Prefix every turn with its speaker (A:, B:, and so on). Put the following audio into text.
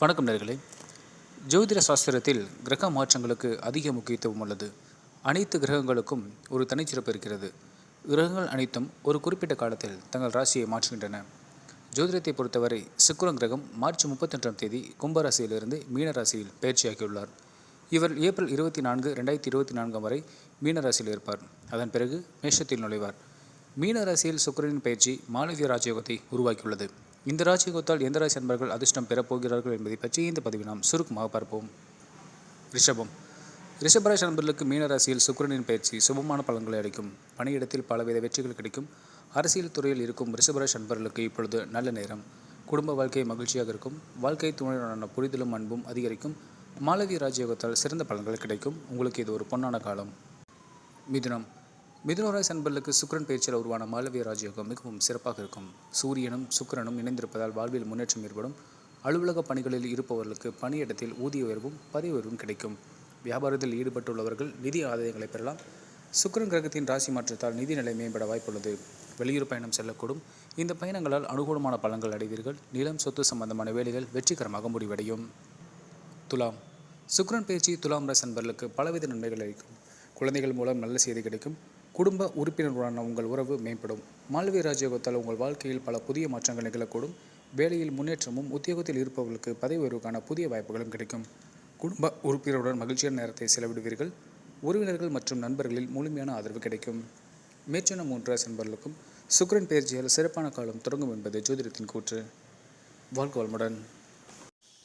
A: வணக்கம் நேர்களே. ஜோதிட சாஸ்திரத்தில் கிரக மாற்றங்களுக்கு அதிக முக்கியத்துவம் உள்ளது. அனைத்து கிரகங்களுக்கும் ஒரு தனிச்சிறப்பு இருக்கிறது. கிரகங்கள் அனைத்தும் ஒரு குறிப்பிட்ட காலத்தில் தங்கள் ராசியை மாற்றுகின்றன. ஜோதிடத்தை பொறுத்தவரை சுக்கிரன் கிரகம் மார்ச் முப்பத்தொன்றாம் தேதி கும்பராசியிலிருந்து மீனராசியில் பயிற்சியாகியுள்ளார். இவர் ஏப்ரல் இருபத்தி நான்கு ரெண்டாயிரத்தி இருபத்தி நான்காம் வரை மீனராசியில் இருப்பார். அதன் பிறகு மேஷத்தில் நுழைவார். மீனராசியில் சுக்கரனின் சுக்கிரனின் பயிற்சி மாலவிய ராஜயோகத்தை உருவாக்கியுள்ளது. இந்த ராஜயோகத்தால் எந்த ராசி அன்பர்கள் அதிர்ஷ்டம் பெறப்போகிறார்கள் என்பதை பற்றி இந்த பதிவில் நாம் சுருக்கமாக பார்ப்போம். ரிஷபம். ரிஷபராசி நண்பர்களுக்கு மீனராசியில் சுக்கிரனின் பயிற்சி சுபமான பலன்களை அளிக்கும். பணியிடத்தில் பலவித வெற்றிகள் கிடைக்கும். அரசியல் துறையில் இருக்கும் ரிஷபராசி நண்பர்களுக்கு இப்பொழுது நல்ல நேரம். குடும்ப வாழ்க்கை மகிழ்ச்சியாக இருக்கும். வாழ்க்கை துணையுடனான புரிதலும் அன்பும் அதிகரிக்கும். மாலவி ராஜயோகத்தால் சிறந்த பலன்கள் கிடைக்கும். உங்களுக்கு இது ஒரு பொன்னான காலம். மிதுனம். மிதுனராய் அன்பர்களுக்கு சுக்கரன் பயிற்சியில் உருவான மாலவிய ராஜயோகம் மிகவும் சிறப்பாக இருக்கும். சூரியனும் சுக்கரனும் இணைந்திருப்பதால் வாழ்வில் முன்னேற்றம் ஏற்படும். அலுவலக பணிகளில் இருப்பவர்களுக்கு பணியிடத்தில் ஊதிய உயர்வும் பதவி உயர்வும் கிடைக்கும். வியாபாரத்தில் ஈடுபட்டுள்ளவர்கள் நிதி ஆதாயங்களை பெறலாம். சுக்கரன் கிரகத்தின் ராசி மாற்றத்தால் நிதி நிலை மேம்பட வாய்ப்புள்ளது. வெளியூர் பயணம் செல்லக்கூடும். இந்த பயணங்களால் அனுகூலமான பலன்கள் அடைவீர்கள். நிலம் சொத்து சம்பந்தமான வேலைகள் வெற்றிகரமாக முடிவடையும். துலாம். சுக்ரன் பயிற்சி துலாம் ரசன்பர்களுக்கு பலவித நன்மைகள் அளிக்கும். குழந்தைகள் மூலம் நல்ல செய்தி கிடைக்கும். குடும்ப உறுப்பினருடனான உங்கள் உறவு மேம்படும். மாலவி ராஜயோகத்தால் உங்கள் வாழ்க்கையில் பல புதிய மாற்றங்கள் நிகழக்கூடும். வேலையில் முன்னேற்றமும் உத்தியோகத்தில் இருப்பவர்களுக்கு பதவி உயர்வுக்கான புதிய வாய்ப்புகளும் கிடைக்கும். குடும்ப உறுப்பினருடன் மகிழ்ச்சியான நேரத்தை செலவிடுவீர்கள். உறவினர்கள் மற்றும் நண்பர்களில் முழுமையான ஆதரவு கிடைக்கும். மேற்சொன்ன மூன்று ராசி நண்பர்களுக்கும் பயிற்சியால் சிறப்பான காலம் தொடங்கும் என்பது ஜோதிடத்தின் கூற்று. வாழ்க வளமுடன்.